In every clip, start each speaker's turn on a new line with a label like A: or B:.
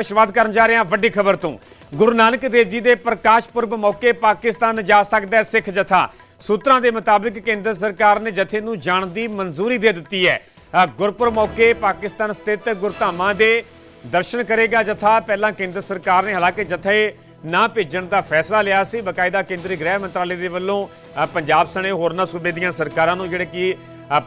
A: ਸ਼ੁਰੂਆਤ ਕਰਨ ਜਾ ਰਹੇ ਹਾਂ ਵੱਡੀ ਖਬਰ ਤੋਂ। ਗੁਰੂ ਨਾਨਕ ਦੇਵ ਜੀ ਦੇ ਪ੍ਰਕਾਸ਼ ਪੁਰਬ ਮੌਕੇ ਪਾਕਿਸਤਾਨ ਜਾ ਸਕਦਾ ਹੈ ਸਿੱਖ ਜਥਾ। ਸੂਤਰਾਂ ਦੇ ਮੁਤਾਬਿਕ ਕੇਂਦਰ ਸਰਕਾਰ ਨੇ ਜਥੇ ਨੂੰ ਜਾਣ ਦੀ ਮਨਜ਼ੂਰੀ ਦੇ ਦਿੱਤੀ ਹੈ। ਗੁਰਪੁਰਬ ਮੌਕੇ ਪਾਕਿਸਤਾਨ ਸਥਿਤ ਗੁਰਧਾਮਾਂ ਦੇ ਦਰਸ਼ਨ ਕਰੇਗਾ ਜਥਾ। ਪਹਿਲਾਂ ਕੇਂਦਰ ਸਰਕਾਰ ਨੇ ਹਾਲਾਂਕਿ ਜਥੇ ਨਾ ਭੇਜਣ ਦਾ ਫੈਸਲਾ ਲਿਆ ਸੀ। ਬਕਾਇਦਾ ਕੇਂਦਰੀ ਗ੍ਰਹਿ ਮੰਤਰਾਲੇ ਦੇ ਵੱਲੋਂ ਪੰਜਾਬ ਸਣੇ ਹੋਰਨਾਂ ਸੂਬੇ ਦੀਆਂ ਸਰਕਾਰਾਂ ਨੂੰ ਜਿਹੜੇ ਕਿ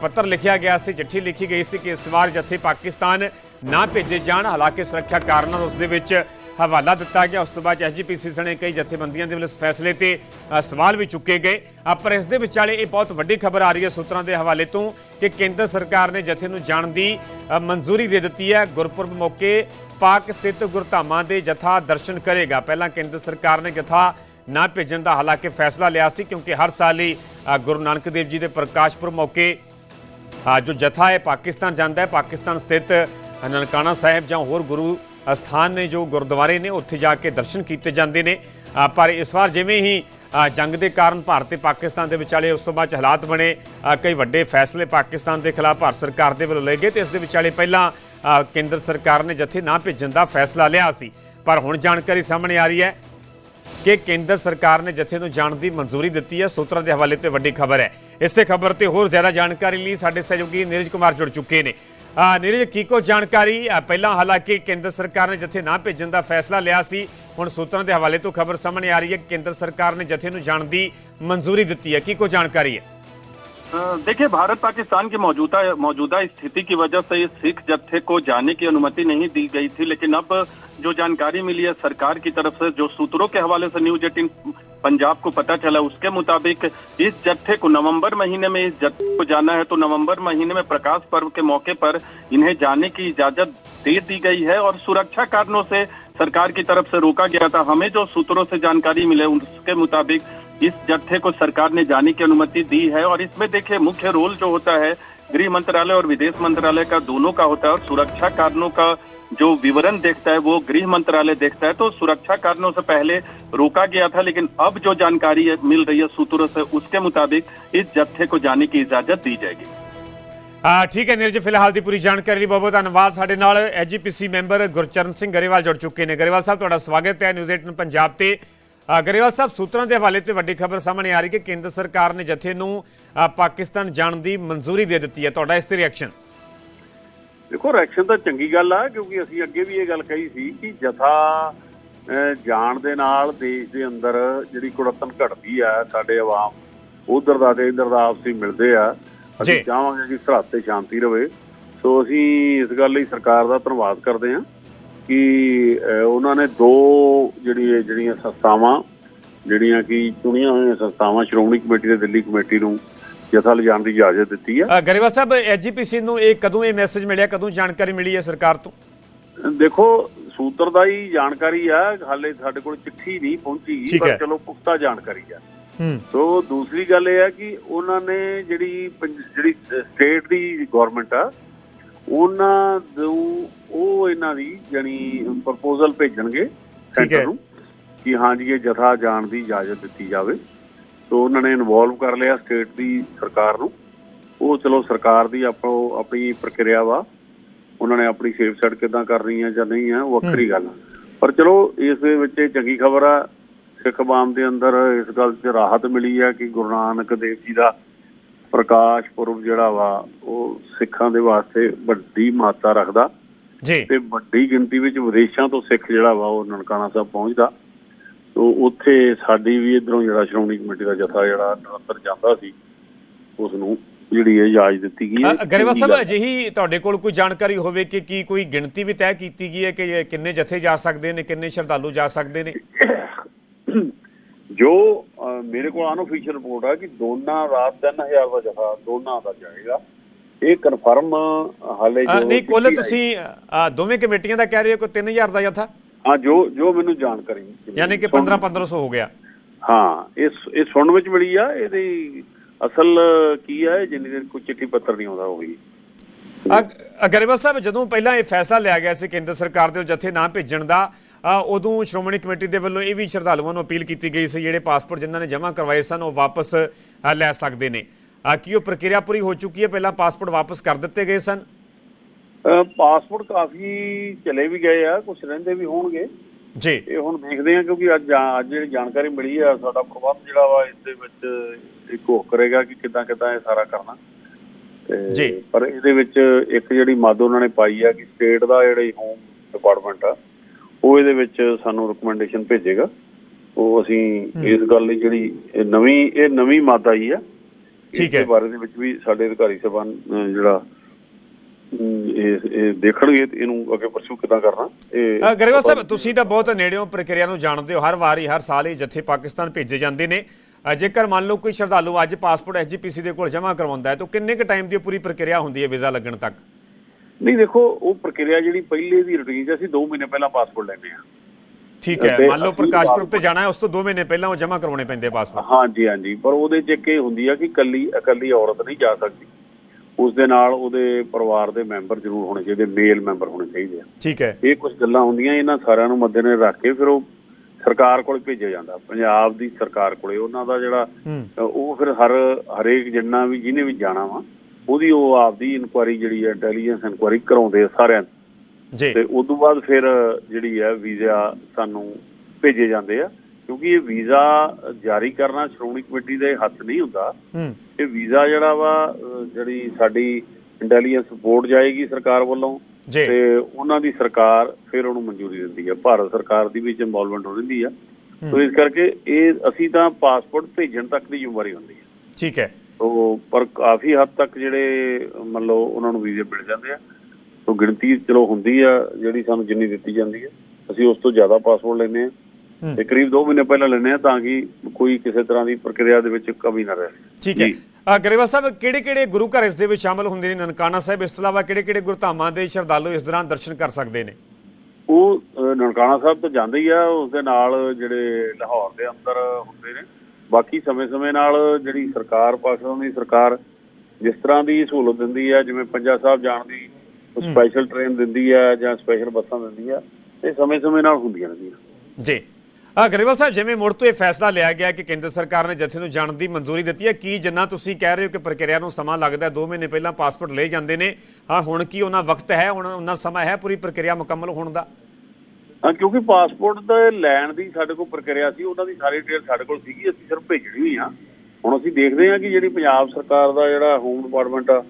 A: ਪੱਤਰ ਲਿਖਿਆ ਗਿਆ ਸੀ, ਚਿੱਠੀ ਲਿਖੀ ਗਈ ਸੀ ਕਿ ਇਸ ਵਾਰ ਜਥੇ ਪਾਕਿਸਤਾਨ ਨਾ ਭੇਜੇ ਜਾਣ, ਹਾਲਾਂਕਿ ਸੁਰੱਖਿਆ ਕਾਰਨਾਂ ਉਸ ਦੇ ਵਿੱਚ ਹਵਾਲਾ ਦਿੱਤਾ ਗਿਆ। ਉਸ ਤੋਂ ਬਾਅਦ ਐਸਜੀਪੀਸੀ ਸਣੇ ਕਈ ਜਥੇਬੰਦੀਆਂ ਦੇ ਵੱਲੋਂ ਇਸ ਫੈਸਲੇ ਤੇ ਸਵਾਲ ਵੀ ਚੁੱਕੇ ਗਏ। ਪਰ ਇਸ ਦੇ ਵਿਚਾਲੇ ਇਹ ਬਹੁਤ ਵੱਡੀ ਖਬਰ ਆ ਰਹੀ ਹੈ ਸੂਤਰਾਂ ਦੇ ਹਵਾਲੇ ਤੋਂ ਕਿ ਕੇਂਦਰ ਸਰਕਾਰ ਨੇ ਜਥੇ ਨੂੰ ਜਾਣ ਦੀ ਮਨਜ਼ੂਰੀ ਦੇ ਦਿੱਤੀ ਹੈ। ਗੁਰਪੁਰਬ ਮੌਕੇ ਪਾਕ ਸਥਿਤ ਗੁਰਧਾਮਾਂ ਦੇ ਜਥਾ ਦਰਸ਼ਨ ਕਰੇਗਾ। ਪਹਿਲਾਂ ਕੇਂਦਰ ਸਰਕਾਰ ਨੇ ਜਥਾ ਨਾ ਭੇਜਣ ਦਾ ਹਾਲਾਂਕਿ ਫੈਸਲਾ ਲਿਆ ਸੀ, ਕਿਉਂਕਿ ਹਰ ਸਾਲ ਹੀ ਗੁਰੂ ਨਾਨਕ ਦੇਵ ਜੀ ਦੇ ਪ੍ਰਕਾਸ਼ ਪੁਰਬ ਮੌਕੇ ਜੋ ਜਥਾ ਹੈ, ਪਾਕਿਸਤਾਨ ਜਾਂਦਾ ਹੈ, ਪਾਕਿਸਤਾਨ ਸਥਿਤ ਨਨਕਾਣਾ ਸਾਹਿਬ ਜਾਂ ਹੋਰ ਗੁਰੂ ਅਸਥਾਨ ਨੇ ਜੋ ਗੁਰਦੁਆਰੇ ਨੇ, ਉੱਥੇ ਜਾ ਕੇ ਦਰਸ਼ਨ ਕੀਤੇ ਜਾਂਦੇ ਨੇ। ਪਰ ਇਸ ਵਾਰ ਜਿਵੇਂ ਹੀ ਜੰਗ ਦੇ ਕਾਰਨ ਭਾਰਤ ਤੇ ਪਾਕਿਸਤਾਨ ਦੇ ਵਿਚਾਲੇ ਉਸ ਤੋਂ ਬਾਅਦ 'ਚ ਹਾਲਾਤ ਬਣੇ ਕਈ ਵੱਡੇ ਫੈਸਲੇ ਪਾਕਿਸਤਾਨ ਦੇ ਖਿਲਾਫ ਭਾਰਤ ਸਰਕਾਰ ਦੇ ਵੱਲੋਂ ਲਏ ਗਏ ਤੇ ਇਸ ਦੇ ਵਿਚਾਲੇ ਪਹਿਲਾਂ ਕੇਂਦਰ ਸਰਕਾਰ ਨੇ ਜਥੇ ਨਾ ਭੇਜਣ ਦਾ ਫੈਸਲਾ ਲਿਆ ਸੀ। ਪਰ ਹੁਣ ਜਾਣਕਾਰੀ ਸਾਹਮਣੇ ਆ ਰਹੀ ਹੈ ਕਿ ਕੇਂਦਰ ਸਰਕਾਰ ਨੇ ਜਥੇ ਨੂੰ ਜਾਣ ਦੀ ਮਨਜ਼ੂਰੀ ਦਿੱਤੀ ਹੈ, ਸੂਤਰਾਂ ਦੇ ਹਵਾਲੇ ਤੋਂ ਵੱਡੀ ਖਬਰ ਹੈ। ਇਸੇ ਖਬਰ ਤੇ ਹੋਰ ਜ਼ਿਆਦਾ ਜਾਣਕਾਰੀ ਲਈ ਸਾਡੇ ਸਹਿਯੋਗੀ ਨੀਰਜ ਕੁਮਾਰ ਜੁੜ ਚੁੱਕੇ ਨੇ। ਆ ਨੀਰਜ, ਕੀ ਕੋ ਜਾਣਕਾਰੀ? ਪਹਿਲਾਂ ਹਾਲਾਂਕਿ ਕੇਂਦਰ ਸਰਕਾਰ ਨੇ ਜਥੇ ਨਾ ਭੇਜਣ ਦਾ ਫੈਸਲਾ ਲਿਆ ਸੀ, ਹੁਣ ਸੂਤਰਾਂ ਦੇ ਹਵਾਲੇ ਤੋਂ ਖਬਰ ਸਾਹਮਣੇ ਆ ਰਹੀ ਹੈ ਕਿ ਕੇਂਦਰ ਸਰਕਾਰ ਨੇ ਜਥੇ ਨੂੰ ਜਾਣ ਦੀ ਮਨਜ਼ੂਰੀ ਦਿੱਤੀ ਹੈ। ਕੀ ਕੋ ਜਾਣਕਾਰੀ ਹੈ?
B: देखिए, भारत पाकिस्तान की मौजूदा मौजूदा स्थिति की वजह से सिख जत्थे को जाने की अनुमति नहीं दी गई थी, लेकिन अब जो जानकारी मिली है सरकार की तरफ़ से, जो सूत्रों के हवाले से न्यूज़ एटीन पंजाब को पता चला, उसके मुताबिक इस जत्थे को नवंबर महीने में, इस जत्थे को जाना है तो नवंबर महीने में प्रकाश पर्व के मौके पर इन्हें जाने की इजाज़त दे दी गई है और सुरक्षा कारणों से सरकार की तरफ़ से रोका गया था। हमें जो सूत्रों से जानकारी मिले उसके मुताबिक इस जत्थे को सरकार ने जाने की अनुमति दी है और इसमें देखिए मुख्य रोल जो होता है गृह मंत्रालय और विदेश मंत्रालय का दोनों का होता है और सुरक्षा कारणों का जो विवरण देखता है वो गृह मंत्रालय देखता है तो सुरक्षा कारणों से पहले रोका गया था लेकिन अब जो जानकारी है, मिल रही है सूत्रों से उसके मुताबिक इस जत्थे को जाने की इजाजत दी जाएगी
A: ਆ ਠੀਕ ਹੈ ਨੀਰਜ ਫਿਲਹਾਲ ਦੀ ਪੂਰੀ ਜਾਣਕਾਰੀ ਲਈ ਬਹੁਤ ਬਹੁਤ ਧੰਨਵਾਦ ਸਾਡੇ ਨਾਲ ਐਜੀਪੀਸੀ ਮੈਂਬਰ ਗੁਰਚਰਨ ਸਿੰਘ ਗਰੇਵਾਲ ਜੁੜ ਚੁੱਕੇ ਨੇ ਗਰੇਵਾਲ ਸਾਹਿਬ ਤੁਹਾਡਾ ਸਵਾਗਤ ਹੈ ਨਿਊਜ਼ 18 ਪੰਜਾਬ ਤੇ ਅ, ਗਰੇਵਾਲ ਸਾਹਿਬ ਸੂਤਰਾਂ ਦੇ ਹਵਾਲੇ ਤੇ ਵੱਡੀ ਖਬਰ ਸਾਹਮਣੇ ਆ ਰਹੀ ਕਿ ਕੇਂਦਰ ਸਰਕਾਰ ਨੇ ਜਥੇ ਨੂੰ ਪਾਕਿਸਤਾਨ ਜਾਣ ਦੀ ਮਨਜ਼ੂਰੀ ਦੇ ਦਿੱਤੀ ਹੈ। ਤੁਹਾਡਾ ਇਸ ਤੇ ਰਿਐਕਸ਼ਨ
C: ਦੇਖੋ ਰਿਐਕਸ਼ਨ ਤਾਂ ਚੰਗੀ ਗੱਲ ਆ ਕਿਉਂਕਿ ਅਸੀਂ ਅੱਗੇ ਵੀ ਇਹ ਗੱਲ ਕਹੀ ਸੀ ਕਿ ਜਥਾ ਜਾਣ ਦੇ ਨਾਲ ਦੇਸ਼ ਦੇ ਅੰਦਰ ਜਿਹੜੀ ਕੁੜਤਨ ਘਟਦੀ ਆ ਸਾਡੇ ਆਵਾਮ ਉਧਰ ਦਾ ਤੇ ਇਧਰ ਦਾ ਆਪਸੀ ਮਿਲਦੇ ਆ। ਅਸੀਂ ਚਾਹਾਂਗੇ ਕਿ ਸਰਹੱਦ ਤੇ ਸ਼ਾਂਤੀ ਰਵੇ। ਸੋ ਅਸੀਂ ਇਸ ਗੱਲ ਲਈ ਸਰਕਾਰ ਦਾ ਧੰਨਵਾਦ ਕਰਦੇ ਹਾਂ। ਕਿ ਉਹਨਾਂ ਨੇ ਦੋ ਜਿਹੜੀ ਜਿਹੜੀਆਂ ਸੰਸਥਾਵਾਂ ਜਿਹੜੀਆਂ ਕਿ ਚੁਣੀਆਂ ਹੋਈਆਂ ਸੰਸਥਾਵਾਂ ਸ਼੍ਰੋਮਣੀ ਕਮੇਟੀ ਤੇ ਦਿੱਲੀ ਕਮੇਟੀ ਨੂੰ ਜਥਾ ਲਿਜਾਣ ਦੀ ਇਜਾਜ਼ਤ ਦਿੱਤੀ ਆ
A: ਗਰੇਵਾਲ ਸਾਹਿਬ ਐਜੀਪੀਸੀ ਨੂੰ ਇਹ ਕਦੋਂ ਇਹ ਮੈਸੇਜ ਮਿਲਿਆ ਕਦੋਂ ਜਾਣਕਾਰੀ ਮਿਲੀ ਹੈ ਸਰਕਾਰ ਤੋਂ?
C: ਦੇਖੋ ਸੂਤਰ ਦਾ ਹੀ ਜਾਣਕਾਰੀ ਆ ਹਾਲੇ ਸਾਡੇ ਕੋਲ ਚਿੱਠੀ ਨਹੀਂ ਪਹੁੰਚੀ। ਪਰ ਚਲੋ ਪੁਖਤਾ ਜਾਣਕਾਰੀ ਆ।
A: ਹੂੰ।
C: ਸੋ ਦੂਸਰੀ ਗੱਲ ਇਹ ਆ ਕਿ ਉਹਨਾਂ ਨੇ ਜਿਹੜੀ ਜਿਹੜੀ ਸਟੇਟ ਦੀ ਗਵਰਨਮੈਂਟ ਆ ਉਹਨਾਂ ਨੂੰ ਉਹ ਇਹਨਾਂ ਦੀ ਜਾਨੀ ਪ੍ਰਪੋਜ਼ਲ ਭੇਜਣਗੇ। ਸੈਂਟਰ ਨੂੰ ਕਿ ਹਾਂ ਜੀ ਇਹ ਜਥਾ ਜਾਣ ਦੀ ਇਜਾਜ਼ਤ ਦਿੱਤੀ ਜਾਵੇ। ਸੋ ਉਹਨਾਂ ਨੇ ਇਨਵੋਲਵ ਕਰ ਲਿਆ ਸਟੇਟ ਦੀ ਸਰਕਾਰ ਨੂੰ। ਉਹ ਚਲੋ ਸਰਕਾਰ ਦੀ ਆਪੋ ਆਪਣੀ ਪ੍ਰਕਿਰਿਆ ਵਾ। ਉਹਨਾਂ ਨੇ ਆਪਣੀ ਸੇਫ ਸਾਈਡ ਕਿਦਾਂ ਕਰਨੀ ਹੈ ਜਾਂ ਨਹੀਂ ਹੈ ਉਹ ਵੱਖਰੀ ਗੱਲ ਪਰ ਚਲੋ ਇਸ ਦੇ ਵਿੱਚ ਇਹ ਚੰਗੀ ਖਬਰ ਆ। ਸਿੱਖ ਬਾਮ ਦੇ ਅੰਦਰ ਇਸ ਗੱਲ 'ਚ ਰਾਹਤ ਮਿਲੀ ਆ ਕਿ ਗੁਰੂ ਨਾਨਕ ਦੇਵ ਜੀ ਦਾ ਪ੍ਰਕਾਸ਼ ਪੁਰਬ ਜਿਹੜਾ ਵਾ ਉਹ ਸਿੱਖਾਂ ਦੇ ਵਾਸਤੇ ਵੱਡੀ ਮਹੱਤਤਾ ਰੱਖਦਾ।
A: ਜੀ।
C: ਤੇ ਵੱਡੀ ਗਿਣਤੀ ਵਿੱਚ ਵਿਦੇਸ਼ਾਂ ਤੋਂ ਸਿੱਖ ਜਿਹੜਾ ਵਾ ਉਹ ਨਨਕਾਣਾ ਸਾਹਿਬ ਪਹੁੰਚਦਾ। ਸੋ ਉੱਥੇ ਸਾਡੀ ਵੀ ਇਧਰੋਂ ਜਿਹੜਾ ਸ਼੍ਰੋਮਣੀ ਕਮੇਟੀ ਦਾ ਜਥਾ ਜਿਹੜਾ ਨਿਰੰਤਰ ਜਾਂਦਾ ਸੀ। ਉਸ ਨੂੰ ਜਿਹੜੀ ਇਹ ਇਜਾਜ਼ਤ ਦਿੱਤੀ ਗਈ ਹੈ।
A: ਗਰੇਵਾਲ ਸਾਹਿਬ ਅਜਿਹੀ ਤੁਹਾਡੇ ਕੋਲ ਕੋਈ ਜਾਣਕਾਰੀ ਹੋਵੇ ਕਿ ਕੀ ਕੋਈ ਗਿਣਤੀ ਵੀ ਤੈਅ ਕੀਤੀ ਗਈ ਹੈ ਕਿ ਕਿੰਨੇ ਜਥੇ ਜਾ ਸਕਦੇ ਨੇ ਕਿੰਨੇ ਸ਼ਰਧਾਲੂ ਜਾ ਸਕਦੇ ਨੇ?
C: ਜੋ ਮੇਰੇ ਕੋਲ ਅਨਅਫੀਸ਼ੀਅਲ ਰਿਪੋਰਟ ਆ ਕਿ ਦੋਨਾਂ ਰਾਤ 3000 ਦਾ ਜਥਾ ਦੋਨਾਂ ਦਾ ਜਾਏਗਾ। ਇਹ ਕਨਫਰਮ ਹਾਲੇ ਜੋ
A: ਨਹੀਂ ਕੁੱਲ ਤੁਸੀਂ ਦੋਵੇਂ ਕਮੇਟੀਆਂ ਦਾ ਕਹਿ ਰਹੇ ਹੋ ਕਿ 3000 ਦਾ ਜਥਾ?
C: ਹਾਂ ਜੋ ਜੋ ਮੈਨੂੰ ਜਾਣਕਾਰੀ
A: ਯਾਨੀ ਕਿ 15 1500 ਹੋ ਗਿਆ।
C: ਹਾਂ ਇਸ ਇਹ ਸੁਣਨ ਵਿੱਚ ਮਿਲੀ ਆ ਇਹਦੀ ਅਸਲ ਕੀ ਆ ਜਿੰਨੀ ਦੇਰ ਕੋਈ ਚਿੱਠੀ ਪੱਤਰ ਨਹੀਂ ਆਉਂਦਾ ਹੋਈ
A: ਅ- ਗਰੇਵਾਲ ਸਾਹਿਬ ਜਦੋਂ ਪਹਿਲਾਂ ਇਹ ਫੈਸਲਾ ਲਿਆ ਗਿਆ ਸੀ ਕੇਂਦਰ ਸਰਕਾਰ ਦੇ ਜਥੇ ਨਾ ਭੇਜਣ ਦਾ ਉਦੋਂ ਸ਼੍ਰੋਮਣੀ ਕਮੇਟੀ ਦੇ ਵੱਲੋਂ ਇਹ ਵੀ ਸ਼ਰਧਾਲੂਆਂ ਨੂੰ ਅਪੀਲ ਕੀਤੀ ਗਈ ਸੀ ਜਿਹੜੇ ਪਾਸਪੋਰਟ ਜਿਨ੍ਹਾਂ ਨੇ ਜਮ੍ਹਾਂ ਕਰਵਾਏ ਸਨ ਉਹ ਵਾਪਸ ਲੈ ਸਕਦੇ ਨੇ। ਕੀ ਉਹ ਪ੍ਰਕਿਰਿਆ ਪੂਰੀ ਹੋ ਚੁੱਕੀ ਹੈ? ਪਹਿਲਾਂ ਪਾਸਪੋਰਟ ਵਾਪਸ ਕਰ ਦਿੱਤੇ ਗਏ ਸਨ?
C: ਪਾਸਪੋਰਟ ਕਾਫੀ ਚਲੇ ਵੀ ਗਏ ਆ ਕੁਝ ਰਹਿੰਦੇ ਵੀ ਹੋਣਗੇ।
A: ਜੀ।
C: ਇਹ ਹੁਣ ਦੇਖਦੇ ਆ ਕਿਉਂਕਿ ਅੱਜ ਅੱਜ ਜਿਹੜੀ ਜਾਣਕਾਰੀ ਮਿਲੀ ਆ ਸਾਡਾ ਪ੍ਰਬੰਧ ਜਿਹੜਾ ਵਾ ਇਸ ਦੇ ਵਿੱਚ ਇੱਕ ਉਹ ਕਰੇਗਾ ਕਿ ਕਿੱਦਾਂ ਕਿੱਦਾਂ ਇਹ ਸਾਰਾ ਕਰਨਾ।
A: ਜੀ।
C: ਪਰ ਇਹਦੇ ਵਿੱਚ ਇੱਕ ਜਿਹੜੀ ਮੱਦ ਉਹਨਾਂ ਨੇ ਪਾਈ ਆ ਕਿ ਸਟੇਟ ਦਾ ਜਿਹੜੀ ਹੋਮ ਡਿਪਾਰਟਮੈਂਟ ਆ ਉਹ ਇਹਦੇ ਵਿੱਚ ਸਾਨੂੰ ਰეკਮੈਂਡੇਸ਼ਨ ਭੇਜੇਗਾ। ਉਹ ਅਸੀਂ ਇਸ ਗੱਲ ਲਈ ਜਿਹੜੀ ਇਹ ਨਵੀਂ ਇਹ ਨਵੀਂ ਮੱਦ ਆਈ ਆ।
A: ਠੀਕ ਹੈ।
C: ਇਸ ਬਾਰੇ ਦੇ ਵਿੱਚ ਵੀ ਸਾਡੇ ਅਧਿਕਾਰੀ ਸਭਾਨ ਜਿਹੜਾ ਇਹ ਇਹ ਦੇਖਣਗੇ ਇਹਨੂੰ ਅੱਗੇ ਪਰਸੂ ਕਿੱਦਾਂ ਕਰਨਾ। ਇਹ
A: ਗਰੇਵਾਲ ਸਾਹਿਬ ਤੁਸੀਂ ਤਾਂ ਬਹੁਤ ਨੇੜਿਓਂ ਪ੍ਰਕਿਰਿਆ ਨੂੰ ਜਾਣਦੇ ਹੋ। ਹਰ ਵਾਰੀ ਹਰ ਸਾਲ ਹੀ ਜੱਥੇ ਪਾਕਿਸਤਾਨ ਭੇਜੇ ਜਾਂਦੇ ਨੇ। ਜੇਕਰ ਮੰਨ ਲਓ ਕੋਈ ਸ਼ਰਧਾਲੂ ਅੱਜ ਪਾਸਪੋਰਟ ਐਸਜੀਪੀਸੀ ਦੇ ਕੋਲ ਜਮ੍ਹਾਂ ਕਰਵਾਉਂਦਾ ਹੈ ਤਾਂ ਕਿੰਨੇ ਕੁ ਟਾਈਮ ਦੀ ਇਹ ਪੂਰੀ ਪ੍ਰਕਿਰਿਆ ਹੁੰਦੀ ਹੈ ਵੀਜ਼ਾ ਲੱਗਣ ਤੱਕ?
C: ਨਹੀਂ ਦੇਖੋ ਉਹ ਪ੍ਰਕਿਰਿਆ ਜਿਹੜੀ ਪਹਿਲੇ ਦੀ ਰੁਟੀਨ 'ਚ ਅਸੀਂ 2 ਮਹੀਨੇ ਪਹਿਲਾਂ ਪਾਸਪੋਰਟ ਲੈਂਦੇ ਆ
A: ਠੀਕ ਹੈ ਮੰਨ ਲਓ ਪ੍ਰਕਾਸ਼ਪੁਰ ਤੇ ਜਾਣਾ ਹੈ ਉਸ ਤੋਂ 2 ਮਹੀਨੇ ਪਹਿਲਾਂ ਉਹ ਜਮ੍ਹਾਂ ਕਰਵਾਉਣੇ ਪੈਂਦੇ ਪਾਸਪੋਰਟ
C: ਹਾਂਜੀ ਹਾਂਜੀ ਪਰ ਉਹਦੇ 'ਚ ਇੱਕ ਇਹ ਹੁੰਦੀ ਆ ਕਿ ਕੱਲੀ ਇਕੱਲੀ ਔਰਤ ਨਹੀਂ ਜਾ ਸਕਦੀ। ਉਸ ਦੇ ਨਾਲ ਉਹਦੇ ਪਰਿਵਾਰ ਦੇ ਮੈਂਬਰ ਜ਼ਰੂਰ ਹੋਣੇ ਚਾਹੀਦੇ ਮੇਲ ਮੈਂਬਰ ਹੋਣੇ ਚਾਹੀਦੇ ਆ।
A: ਠੀਕ ਹੈ।
C: ਇਹ ਕੁਝ ਗੱਲਾਂ ਹੁੰਦੀਆਂ ਇਹਨਾਂ ਸਾਰਿਆਂ ਨੂੰ ਮੱਦੇਨਜ਼ਰ ਰੱਖ ਕੇ ਫਿਰ ਉਹ ਸਰਕਾਰ ਕੋਲ ਭੇਜਿਆ ਜਾਂਦਾ। ਪੰਜਾਬ ਦੀ ਸਰਕਾਰ ਕੋਲੇ ਉਹਨਾਂ ਦਾ ਜਿਹੜਾ ਉਹ ਫਿਰ ਹਰ ਹਰੇਕ ਜਿੰਨਾ ਵੀ ਜਿਹਨੇ ਵੀ ਜਾਣਾ ਵਾ ਉਹਦੀ ਉਹ ਆਪਦੀ ਇਨਕੁਆਰੀ ਜਿਹੜੀ ਹੈ ਇੰਟੈਲੀਜੈਂਸ ਇਨਕੁਆਰੀ ਕਰਾਉਂਦੇ ਆ ਸਾਰਿਆਂ।
A: ਜੀ।
C: ਤੇ ਉਸ ਤੋਂ ਬਾਅਦ ਫਿਰ ਜਿਹੜੀ ਹੈ ਵੀਜ਼ਾ ਸਾਨੂੰ ਭੇਜੇ ਜਾਂਦੇ ਆ। ਕਿਉਂਕਿ ਇਹ ਵੀਜ਼ਾ ਜਾਰੀ ਕਰਨਾ ਸ਼੍ਰੋਮਣੀ ਕਮੇਟੀ ਦੇ ਹੱਥ ਨਹੀਂ ਹੁੰਦਾ।
A: ਹੂੰ।
C: ਇਹ ਵੀਜ਼ਾ ਜਿਹੜਾ ਵਾ ਜਿਹੜੀ ਸਾਡੀ ਇੰਟੈਲੀਜੈਂਸ ਬੋਰਡ ਜਾਏਗੀ ਸਰਕਾਰ ਵੱਲੋਂ ਤੇ ਉਹਨਾਂ ਦੀ ਸਰਕਾਰ ਫਿਰ ਉਹਨੂੰ ਮਨਜ਼ੂਰੀ ਦਿੰਦੀ ਹੈ। ਭਾਰਤ ਸਰਕਾਰ ਦੀ ਵਿੱਚ ਇਨਵੋਲਵਮੈਂਟ ਹੋ ਜਾਂਦੀ ਆ। ਸੋ ਇਸ ਕਰਕੇ ਇਹ ਅਸੀਂ ਤਾਂ ਪਾਸਪੋਰਟ ਭੇਜਣ ਤੱਕ ਦੀ ਜ਼ਿੰਮੇਵਾਰੀ ਹੁੰਦੀ ਹੈ।
A: ਠੀਕ ਹੈ।
C: ਉਹ ਪਰ ਕਾਫੀ ਹੱਦ ਤੱਕ ਜਿਹੜੇ ਮੰਨ ਲਓ ਉਹਨਾਂ ਨੂੰ ਵੀਜ਼ੇ ਮਿਲ ਜਾਂਦੇ ਆ। ਸੋ ਗਿਣਤੀ ਚਲੋ ਹੁੰਦੀ ਆ ਜਿਹੜੀ ਸਾਨੂੰ ਜਿੰਨੀ ਦਿੱਤੀ ਜਾਂਦੀ ਹੈ ਅਸੀਂ ਉਸ ਤੋਂ ਜ਼ਿਆਦਾ ਪਾਸਪੋਰਟ ਲੈਂਦੇ ਆ। ਤੇ ਕਰੀਬ 2 ਮਹੀਨੇ ਪਹਿਲਾਂ ਲੈਂਦੇ ਆ ਤਾਂ ਕਿ ਕੋਈ ਕਿਸੇ ਤਰ੍ਹਾਂ ਦੀ ਪ੍ਰਕਿਰਿਆ ਦੇ ਵਿੱਚ ਕਮੀ ਨਾ ਰਹੇ।
A: ਠੀਕ ਹੈ। ਅ, ਗਰੇਵਾਲ ਸਾਹਿਬ ਕਿਹੜੇ ਕਿਹੜੇ ਗੁਰੂ ਘਰ ਇਸ ਦੇ ਵਿੱਚ ਸ਼ਾਮਲ ਹੁੰਦੇ ਨੇ? ਨਨਕਾਣਾ ਸਾਹਿਬ ਇਸ ਤੋਂ ਇਲਾਵਾ ਕਿਹੜੇ ਕਿਹੜੇ ਗੁਰਧਾਮਾਂ ਦੇ ਸ਼ਰਧਾਲੂ ਇਸ ਦੌਰਾਨ ਦਰਸ਼ਨ ਕਰ ਸਕਦੇ ਨੇ?
C: ਉਹ ਨਨਕਾਣਾ ਸਾਹਿਬ ਤੋਂ ਜਾਂਦੇ ਹੀ ਆ। ਉਸ ਦੇ ਨਾਲ ਜਿਹੜੇ ਲਾਹੌਰ ਦੇ ਅੰਦਰ ਹੁੰਦੇ ਨੇ। ਬਾਕੀ ਸਮੇਂ-ਸਮੇਂ ਨਾਲ ਜਿਹੜੀ ਸਰਕਾਰ ਪਾਕਿਸਤਾਨ ਦੀ ਸਰਕਾਰ ਜਿਸ ਤਰ੍ਹਾਂ ਦੀ ਸਹੂਲਤ ਦਿੰਦੀ ਆ ਜਿਵੇਂ ਪੰਜਾ ਸਾਹਿਬ ਜਾਣ ਦੀ ਸਪੈਸ਼ਲ ਟ੍ਰੇਨ ਦਿੰਦੀ ਆ ਜਾਂ ਸਪੈਸ਼ਲ ਬੱਸਾਂ ਦਿੰਦੀ ਆ ਇਹ ਸਮੇਂ-ਸਮੇਂ ਨਾਲ ਹੁੰਦੀਆਂ ਨੇ
A: ਜੀ। ਅ, ਗਰੇਵਾਲ ਸਾਹਿਬ ਜਿਵੇਂ ਮੁੜ ਤੋਂ ਇਹ ਫੈਸਲਾ ਲਿਆ ਗਿਆ ਕਿ ਕੇਂਦਰ ਸਰਕਾਰ ਨੇ ਜਥੇ ਨੂੰ ਜਾਣ ਦੀ ਮਨਜ਼ੂਰੀ ਦਿੱਤੀ ਹੈ ਕੀ ਜਿੰਨਾ ਤੁਸੀਂ ਕਹਿ ਰਹੇ ਹੋ ਕਿ ਪ੍ਰਕਿਰਿਆ ਨੂੰ ਸਮਾਂ ਲੱਗਦਾ ਹੈ 2 ਮਹੀਨੇ ਪਹਿਲਾਂ ਪਾਸਪੋਰਟ ਲਏ ਜਾਂਦੇ ਨੇ ਹਾਂ ਹੁਣ ਕੀ ਉਹਨਾਂ ਵਕਤ ਹੈ ਹੁਣ ਉਹਨਾਂ ਸਮਾਂ ਹੈ ਪੂਰੀ ਪ੍ਰਕਿਰਿਆ ਮੁਕੰਮਲ ਹੋਣ ਦਾ?
C: ਕਿਉਂਕਿ ਪਾਸਪੋਰਟ ਦੇ ਲੈਣ ਦੀ ਸਾਡੇ ਕੋਲ ਪ੍ਰਕਿਰਿਆ ਸੀ ਉਹਨਾਂ ਦੀ ਸਾਰੀ ਡਿਟੇਲ ਸਾਡੇ ਕੋਲ ਸੀਗੀ ਅਸੀਂ ਸਿਰਫ ਭੇਜਣੀ ਹੋਈ ਆ ਹੁਣ ਅਸੀਂ ਦੇਖਦੇ ਹਾਂ ਕਿ ਜਿਹੜੀ ਪੰਜਾਬ ਸਰਕਾਰ ਦਾ ਜਿਹੜਾ ਹੋਮ ਡਿਪਾਰਟਮੈਂਟ ਆ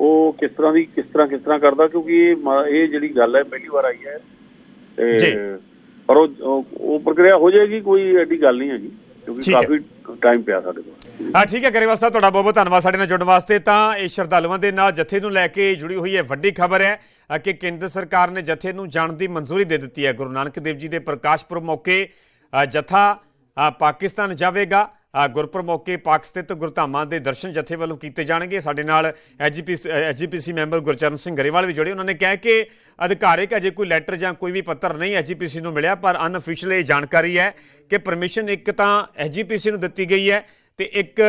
C: ਉਹ ਕਿਸ ਤਰ੍ਹਾਂ ਦੀ ਕਿਸ ਤਰ੍ਹਾਂ ਕਿਸ ਤਰ੍ਹਾਂ ਕਰਦਾ ਕਿਉਂਕਿ ਇਹ ਇਹ ਜਿਹੜੀ ਗੱਲ ਹੈ ਪਹਿਲੀ ਵਾਰ ਆਈ ਹੈ। ਤੇ ਪਰ ਉਹ ਉਹ- ਪ੍ਰਕਿਰਿਆ ਹੋ ਜਾਏਗੀ ਕੋਈ ਐਡੀ ਗੱਲ ਨਹੀਂ ਹੈਗੀ ਕਿਉਂਕਿ
A: ਹੈ।
C: ਕਾਫੀ ਟਾਈਮ ਪਿਆ ਸਾਡੇ ਕੋਲ
A: ਹਾਂ ਠੀਕ ਹੈ ਗਰੇਵਾਲ ਸਾਹਿਬ ਤੁਹਾਡਾ ਬਹੁਤ ਬਹੁਤ ਧੰਨਵਾਦ ਸਾਡੇ ਨਾਲ ਜੁੜਨ ਵਾਸਤੇ। ਤਾਂ ਇਹ ਸ਼ਰਧਾਲੂਆਂ ਦੇ ਨਾਲ ਜਥੇ ਨੂੰ ਲੈ ਕੇ ਜੁੜੀ ਹੋਈ ਹੈ ਵੱਡੀ ਖਬਰ ਹੈ ਕਿ ਕੇਂਦਰ ਸਰਕਾਰ ਨੇ ਜਥੇ ਨੂੰ ਜਾਣ ਦੀ ਮਨਜ਼ੂਰੀ ਦੇ ਦਿੱਤੀ ਹੈ। ਗੁਰੂ ਨਾਨਕ ਦੇਵ ਜੀ ਦੇ ਪ੍ਰਕਾਸ਼ ਪੁਰਬ ਮੌਕੇ ਜਥਾ ਪਾਕਿਸਤਾਨ ਜਾਵੇਗਾ। ਅ, ਗੁਰਪੁਰਬ ਮੌਕੇ ਪਾਕ ਸਥਿਤ ਗੁਰਧਾਮਾਂ ਦੇ ਦਰਸ਼ਨ ਜਥੇ ਵੱਲੋਂ ਕੀਤੇ ਜਾਣਗੇ। ਸਾਡੇ ਨਾਲ SGPC SGPC member Gurcharan Singh Grewal ਵੀ ਜੁੜੇ। ਉਹਨਾਂ ਨੇ ਕਿਹਾ ਕਿ ਅਧਿਕਾਰਿਕ ਅਜੇ ਕੋਈ ਲੈਟਰ ਜਾਂ ਕੋਈ ਵੀ ਪੱਤਰ ਨਹੀਂ ਐਜੀਪੀਸੀ ਨੂੰ ਮਿਲਿਆ ਪਰ ਅਨਅਫੀਸ਼ੀਅਲ ਇਹ ਜਾਣਕਾਰੀ ਹੈ ਕਿ ਪਰਮਿਸ਼ਨ ਇੱਕ ਤਾਂ ਐਜੀਪੀਸੀ ਨੂੰ ਦਿੱਤੀ ਗਈ ਹੈ ਤੇ ਇੱਕ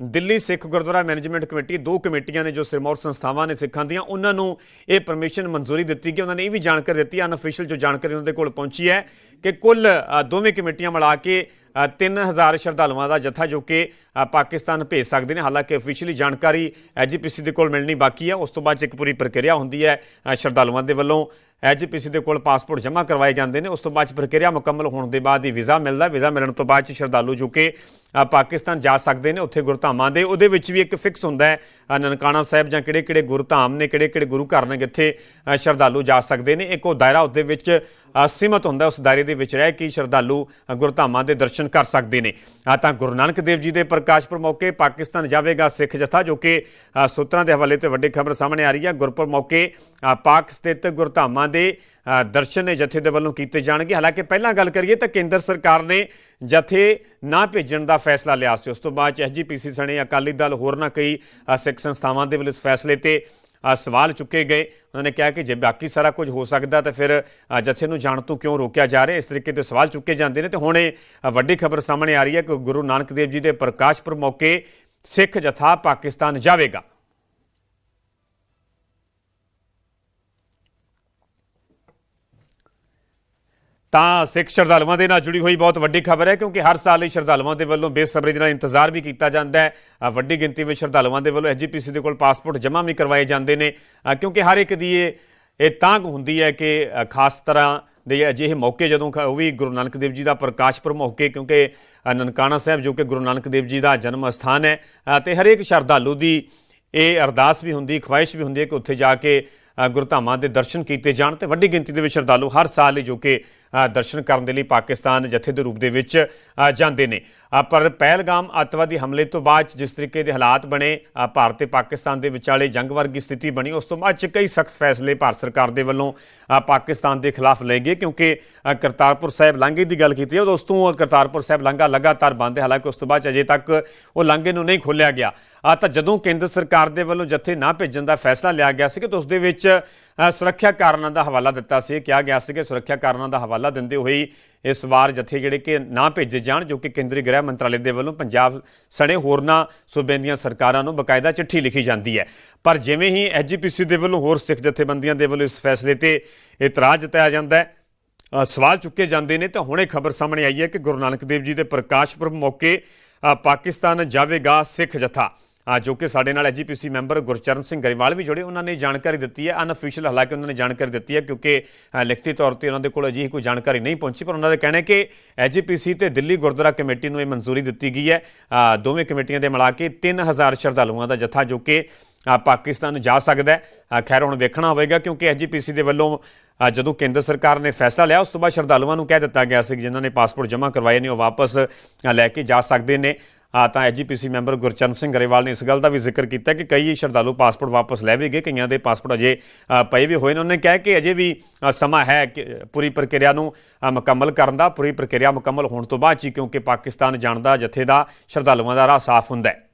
A: ਦਿੱਲੀ ਸਿੱਖ ਗੁਰਦੁਆਰਾ ਮੈਨੇਜਮੈਂਟ ਕਮੇਟੀ, ਦੋ ਕਮੇਟੀਆਂ ਨੇ ਜੋ ਸਿਰਮੌਰ ਸੰਸਥਾਵਾਂ ਨੇ ਸਿੱਖਾਂ ਦੀਆਂ, ਉਹਨਾਂ ਨੂੰ ਇਹ ਪਰਮਿਸ਼ਨ ਮਨਜ਼ੂਰੀ ਦਿੱਤੀ ਕਿ ਉਹਨਾਂ ਨੇ ਇਹ ਵੀ ਜਾਣਕਾਰੀ ਦਿੱਤੀ ਅਨਅਫੀਸ਼ੀਅਲ ਜੋ ਜਾਣਕਾਰੀ ਉਹਨਾਂ ਦੇ ਕੋਲ ਪਹੁੰਚੀ ਹੈ ਕਿ ਕੁੱਲ ਦੋਵੇਂ ਕਮੇਟੀਆਂ ਮਿਲਾ ਕੇ 3000 ਸ਼ਰਧਾਲੂਆਂ ਦਾ ਜਥਾ ਜੋ ਕਿ ਪਾਕਿਸਤਾਨ ਭੇਜ ਸਕਦੇ ਨੇ। ਹਾਲਾਂਕਿ ਅਫੀਸ਼ੀਅਲੀ ਜਾਣਕਾਰੀ ਐਜੀਪੀਸੀ ਦੇ ਕੋਲ ਮਿਲਣੀ ਬਾਕੀ ਹੈ ਉਸ ਤੋਂ ਬਾਅਦ 'ਚ ਇੱਕ ਪੂਰੀ ਪ੍ਰਕਿਰਿਆ ਹੁੰਦੀ ਹੈ ਸ਼ਰਧਾਲੂਆਂ ਦੇ ਵੱਲੋਂ। ਐਜੀਪੀਸੀ ਦੇ ਕੋਲ ਪਾਸਪੋਰਟ ਜਮ੍ਹਾਂ ਕਰਵਾਏ ਜਾਂਦੇ ਨੇ। ਉਸ ਤੋਂ ਬਾਅਦ 'ਚ ਪ੍ਰਕਿਰਿਆ ਮੁਕੰਮਲ ਹੋਣ ਦੇ ਬਾਅਦ ਹੀ ਵੀਜ਼ਾ ਮਿਲਦਾ। ਵੀਜ਼ਾ ਮਿਲਣ ਤੋਂ ਬਾਅਦ 'ਚ ਸ਼ਰਧਾਲੂ ਜੋ ਕਿ ਪਾਕਿਸਤਾਨ ਜਾ ਸਕਦੇ ਨੇ ਉੱਥੇ ਗੁਰਧਾਮਾਂ ਦੇ। ਉਹਦੇ ਵਿੱਚ ਵੀ ਇੱਕ ਫਿਕਸ ਹੁੰਦਾ ਹੈ ਨਨਕਾਣਾ ਸਾਹਿਬ ਜਾਂ ਕਿਹੜੇ ਕਿਹੜੇ ਗੁਰਧਾਮ ਨੇ ਕਿਹੜੇ ਕਿਹੜੇ ਗੁਰੂ ਘਰ ਨੇ ਜਿੱਥੇ ਸ਼ਰਧਾਲੂ ਜਾ ਸਕਦੇ ਨੇ। ਇੱਕ ਉਹ ਦਾਇਰਾ ਉਹਦੇ ਵਿੱਚ ਅ, ਸੀਮਤ ਹੁੰਦਾ। ਉਸ ਦਾਇਰੇ ਦੇ ਵਿੱਚ ਰਹਿ ਕੇ ਸ਼ਰਧਾਲੂ ਗੁਰਧਾਮਾਂ ਦੇ ਦਰਸ਼ਨ ਕਰ ਸਕਦੇ ਨੇ। ਆ ਤਾਂ ਗੁਰੂ ਨਾਨਕ ਦੇਵ ਜੀ ਦੇ ਪ੍ਰਕਾਸ਼ ਪੁਰਬ ਮੌਕੇ ਪਾਕਿਸਤਾਨ ਜਾਵੇਗਾ ਸਿੱਖ ਜਥਾ, ਜੋ ਕਿ ਸੂਤਰਾਂ ਦੇ ਹਵਾਲੇ ਤੇ ਵੱਡੀ ਖਬਰ ਸਾਹਮਣੇ ਆ ਰਹੀ ਹੈ। ਗੁਰਪੁਰ ਮੌਕੇ ਪਾਕ ਸਥਿਤ ਗੁਰਧਾਮਾਂ ਦੇ ਦਰਸ਼ਨ ਨੇ ਜਥੇ ਦੇ ਵੱਲੋਂ ਕੀਤੇ ਜਾਣਗੇ। ਹਾਲਾਂਕਿ ਪਹਿਲਾਂ ਗੱਲ ਕਰੀਏ ਤਾਂ ਕੇਂਦਰ ਸਰਕਾਰ ਨੇ ਜਥੇ ਨਾ ਭੇਜਣ ਦਾ ਫੈਸਲਾ ਲਿਆ ਸੀ। ਉਸ ਤੋਂ ਬਾਅਦ ਐਸਜੀਪੀਸੀ ਸਣੇ ਅਕਾਲੀ ਦਲ ਹੋਰ ਨਾ ਕਈ ਸਿੱਖ ਸੰਸਥਾਵਾਂ ਦੇ ਵੱਲੋਂ ਇਸ ਫੈਸਲੇ ਤੇ ਸਵਾਲ ਚੁੱਕੇ ਗਏ। ਉਹਨਾਂ ਨੇ ਕਿਹਾ ਕਿ ਜੇ ਬਾਕੀ ਸਾਰਾ ਕੁਝ ਹੋ ਸਕਦਾ ਤਾਂ ਫਿਰ ਜਥੇ ਨੂੰ ਜਾਣ ਤੋਂ ਕਿਉਂ ਰੋਕਿਆ ਜਾ ਰਿਹਾ? ਇਸ ਤਰੀਕੇ ਦੇ ਸਵਾਲ ਚੁੱਕੇ ਜਾਂਦੇ ਨੇ ਤੇ ਹੁਣ ਇਹ ਵੱਡੀ ਖਬਰ ਸਾਹਮਣੇ ਆ ਰਹੀ ਹੈ ਕਿ ਗੁਰੂ ਨਾਨਕ ਦੇਵ ਜੀ ਦੇ ਪ੍ਰਕਾਸ਼ ਪੁਰਬ ਮੌਕੇ ਸਿੱਖ ਜਥਾ ਪਾਕਿਸਤਾਨ ਜਾਵੇਗਾ। ਤਾਂ ਸਿੱਖ ਸ਼ਰਧਾਲੂਆਂ ਦੇ ਨਾਲ ਜੁੜੀ ਹੋਈ ਬਹੁਤ ਵੱਡੀ ਖਬਰ ਹੈ ਕਿਉਂਕਿ ਹਰ ਸਾਲ ਹੀ ਸ਼ਰਧਾਲੂਆਂ ਦੇ ਵੱਲੋਂ ਬੇਸਬਰੀ ਦੇ ਨਾਲ ਇੰਤਜ਼ਾਰ ਵੀ ਕੀਤਾ ਜਾਂਦਾ ਹੈ। ਵੱਡੀ ਗਿਣਤੀ ਵਿੱਚ ਸ਼ਰਧਾਲੂਆਂ ਦੇ ਵੱਲੋਂ ਐਜੀਪੀਸੀ ਦੇ ਕੋਲ ਪਾਸਪੋਰਟ ਜਮ੍ਹਾਂ ਵੀ ਕਰਵਾਏ ਜਾਂਦੇ ਨੇ। ਕਿਉਂਕਿ ਹਰ ਇੱਕ ਦੀ ਇਹ ਇਹ ਤਾਂਘ ਹੁੰਦੀ ਹੈ ਕਿ ਖਾਸ ਤਰ੍ਹਾਂ ਦੇ ਅਜਿਹੇ ਮੌਕੇ ਜਦੋਂ ਉਹ ਵੀ ਗੁਰੂ ਨਾਨਕ ਦੇਵ ਜੀ ਦਾ ਪ੍ਰਕਾਸ਼ ਪੁਰਬ ਮੌਕੇ ਕਿਉਂਕਿ ਨਨਕਾਣਾ ਸਾਹਿਬ ਜੋ ਕਿ ਗੁਰੂ ਨਾਨਕ ਦੇਵ ਜੀ ਦਾ ਜਨਮ ਸਥਾਨ ਹੈ। ਅ, ਤੇ ਹਰੇਕ ਸ਼ਰਧਾਲੂ ਦੀ ਇਹ ਅਰਦਾਸ ਵੀ ਹੁੰਦੀ ਖੁਆਇਸ਼ ਵੀ ਹੁੰਦੀ ਹੈ ਕਿ ਉੱਥੇ ਜਾ ਕੇ ਗੁਰਧਾਮਾਂ ਦੇ ਦਰਸ਼ਨ ਕੀਤੇ ਜਾਣ ਤੇ ਵੱਡੀ ਗਿਣਤੀ ਦੇ ਵਿੱਚ ਸ਼ਰਧਾਲੂ ਹਰ ਸਾਲ ਜੋ ਕਿ ਦਰਸ਼ਨ ਕਰਨ ਦੇ ਲਈ ਪਾਕਿਸਤਾਨ ਜਥੇ ਦੇ ਰੂਪ ਦੇ ਵਿੱਚ ਜਾਂਦੇ ਨੇ। ਪਰ ਪਹਿਲਗਾਮ ਅੱਤਵਾਦੀ ਹਮਲੇ ਤੋਂ ਬਾਅਦ 'ਚ ਜਿਸ ਤਰੀਕੇ ਦੇ ਹਾਲਾਤ ਬਣੇ ਭਾਰਤ ਤੇ ਪਾਕਿਸਤਾਨ ਦੇ ਵਿਚਾਲੇ ਜੰਗ ਵਰਗੀ ਸਥਿਤੀ ਬਣੀ, ਉਸ ਤੋਂ ਬਾਅਦ 'ਚ ਕਈ ਸਖਤ ਫੈਸਲੇ ਭਾਰਤ ਸਰਕਾਰ ਦੇ ਵੱਲੋਂ ਪਾਕਿਸਤਾਨ ਦੇ ਖਿਲਾਫ ਲਏ ਗਏ ਕਿਉਂਕਿ ਕਰਤਾਰਪੁਰ ਸਾਹਿਬ ਲਾਂਘੇ ਦੀ ਗੱਲ ਕੀਤੀ ਹੈ। ਉਸ ਤੋਂ ਕਰਤਾਰਪੁਰ ਸਾਹਿਬ ਲਾਂਘਾ ਲਗਾਤਾਰ ਬੰਦ ਹੈ। ਹਾਲਾਂਕਿ ਉਸ ਤੋਂ ਬਾਅਦ 'ਚ ਅਜੇ ਤੱਕ ਉਹ ਲਾਂਘੇ ਨੂੰ ਨਹੀਂ ਖੋਲ੍ਹਿਆ ਗਿਆ। ਤਾਂ ਜਦੋਂ ਕੇਂਦਰ ਸਰਕਾਰ ਦੇ ਵੱਲੋਂ ਜਥੇ ਨਾ ਭੇਜਣ ਦਾ ਫੈਸਲਾ ਲਿਆ ਗਿਆ ਸੀ ਕਿ ਉਸ ਦੇ ਵਿੱਚ ਅ, ਸੁਰੱਖਿਆ ਕਾਰਨਾਂ ਦਾ ਹਵਾਲਾ ਦਿੱਤਾ ਸੀ ਕਿਹਾ ਗਿਆ ਸੀ ਕਿ ਸੁਰੱਖਿਆ ਕਾਰਨਾਂ ਦਾ ਹਵਾਲਾ ਦਿੰਦੇ ਹੋਏ ਇਸ ਵਾਰ ਜਥੇ ਜਿਹੜੇ ਕਿ ਨਾ ਭੇਜੇ ਜਾਣ ਜੋ ਕਿ ਕੇਂਦਰੀ ਗ੍ਰਹਿ ਮੰਤਰਾਲੇ ਦੇ ਵੱਲੋਂ ਪੰਜਾਬ ਸਣੇ ਹੋਰਨਾਂ ਸੂਬਿਆਂ ਦੀਆਂ ਸਰਕਾਰਾਂ ਨੂੰ ਬਕਾਇਦਾ ਚਿੱਠੀ ਲਿਖੀ ਜਾਂਦੀ ਹੈ। ਪਰ ਜਿਵੇਂ ਹੀ ਐਜੀਪੀਸੀ ਦੇ ਵੱਲੋਂ ਹੋਰ ਸਿੱਖ ਜਥੇਬੰਦੀਆਂ ਦੇ ਵੱਲੋਂ ਇਸ ਫੈਸਲੇ ਤੇ ਇਤਰਾਜ਼ ਜਤਾਇਆ ਜਾਂਦਾ ਹੈ ਸਵਾਲ ਚੁੱਕੇ ਜਾਂਦੇ ਨੇ ਤਾਂ ਹੁਣੇ ਖਬਰ ਸਾਹਮਣੇ ਆਈ ਹੈ ਕਿ ਗੁਰੂ ਨਾਨਕ ਦੇਵ ਜੀ ਦੇ ਪ੍ਰਕਾਸ਼ ਪੁਰਬ ਮੌਕੇ ਪਾਕਿਸਤਾਨ ਜਾਵੇਗਾ ਸਿੱਖ ਜਥਾ। ਜੋ ਕਿ ਸਾਡੇ ਨਾਲ ਐਜੀਪੀਸੀ ਮੈਂਬਰ ਗੁਰਚਰਨ ਸਿੰਘ ਗਰੇਵਾਲ ਵੀ ਜੁੜੇ, ਉਹਨਾਂ ਨੇ ਜਾਣਕਾਰੀ ਦਿੱਤੀ ਹੈ, ਅਨਅਫੀਸ਼ੀਅਲ, ਹਾਲਾਂਕਿ ਉਹਨਾਂ ਨੇ ਜਾਣਕਾਰੀ ਦਿੱਤੀ ਹੈ, ਕਿਉਂਕਿ ਲਿਖਤੀ ਤੌਰ ਤੇ ਉਹਨਾਂ ਦੇ ਕੋਲ ਅਜਿਹੀ ਕੋਈ ਜਾਣਕਾਰੀ ਨਹੀਂ ਪਹੁੰਚੀ, ਪਰ ਉਹਨਾਂ ਦਾ ਕਹਿਣਾ ਹੈ ਕਿ ਐਜੀਪੀਸੀ ਤੇ ਦਿੱਲੀ ਗੁਰਦੁਆਰਾ ਕਮੇਟੀ ਨੂੰ ਇਹ ਮਨਜ਼ੂਰੀ ਦਿੱਤੀ ਗਈ ਹੈ। ਦੋਵੇਂ ਕਮੇਟੀਆਂ ਦੇ ਮਿਲਾ ਕੇ 3000 ਸ਼ਰਧਾਲੂਆਂ ਦਾ ਜਥਾ, ਜੋ ਕਿ ਪਾਕਿਸਤਾਨ ਜਾ ਸਕਦਾ ਹੈ। ਖੈਰ, ਹੁਣ ਵੇਖਣਾ ਹੋਵੇਗਾ, ਕਿਉਂਕਿ ਐਜੀਪੀਸੀ ਦੇ ਵੱਲੋਂ ਜਦੋਂ ਕੇਂਦਰ ਸਰਕਾਰ ਨੇ ਫੈਸਲਾ ਲਿਆ, ਉਸ ਤੋਂ ਬਾਅਦ ਸ਼ਰਧਾਲੂਆਂ ਨੂੰ ਕਹਿ ਦਿੱਤਾ ਗਿਆ ਸੀ ਕਿ ਜਿਨ੍ਹਾਂ ਨੇ ਪਾਸਪੋਰਟ ਜਮ੍ਹਾਂ ਕਰਵਾਏ ਨੇ, ਉਹ ਵਾਪਸ ਲੈ ਕੇ ਜਾ ਸਕਦੇ ਨੇ। ਆ ਤਾਂ ਐਜੀਪੀਸੀ ਮੈਂਬਰ ਗੁਰਚਰਨ ਸਿੰਘ ਗਰੇਵਾਲ ਨੇ ਇਸ ਗੱਲ ਦਾ ਵੀ ਜ਼ਿਕਰ ਕੀਤਾ ਕਿ ਕਈ ਸ਼ਰਧਾਲੂ ਪਾਸਪੋਰਟ ਵਾਪਸ ਲੈ ਵੀ ਗਏ, ਕਈਆਂ ਦੇ ਪਾਸਪੋਰਟ ਅਜੇ ਪਏ ਵੀ ਹੋਏ ਨੇ। ਉਹਨੇ ਕਿਹਾ ਕਿ ਅਜੇ ਵੀ ਸਮਾਂ ਹੈ ਕਿ ਪੂਰੀ ਪ੍ਰਕਿਰਿਆ ਨੂੰ ਮੁਕੰਮਲ ਕਰਨ ਦਾ, ਪੂਰੀ ਪ੍ਰਕਿਰਿਆ ਮੁਕੰਮਲ ਹੋਣ ਤੋਂ ਬਾਅਦ 'ਚ ਹੀ, ਕਿਉਂਕਿ ਪਾਕਿਸਤਾਨ ਜਾਣ ਦਾ, ਜਥੇ ਦਾ, ਸ਼ਰਧਾਲੂਆਂ ਦਾ ਰਾਹ ਸਾਫ਼ ਹੁੰਦਾ ਹੈ।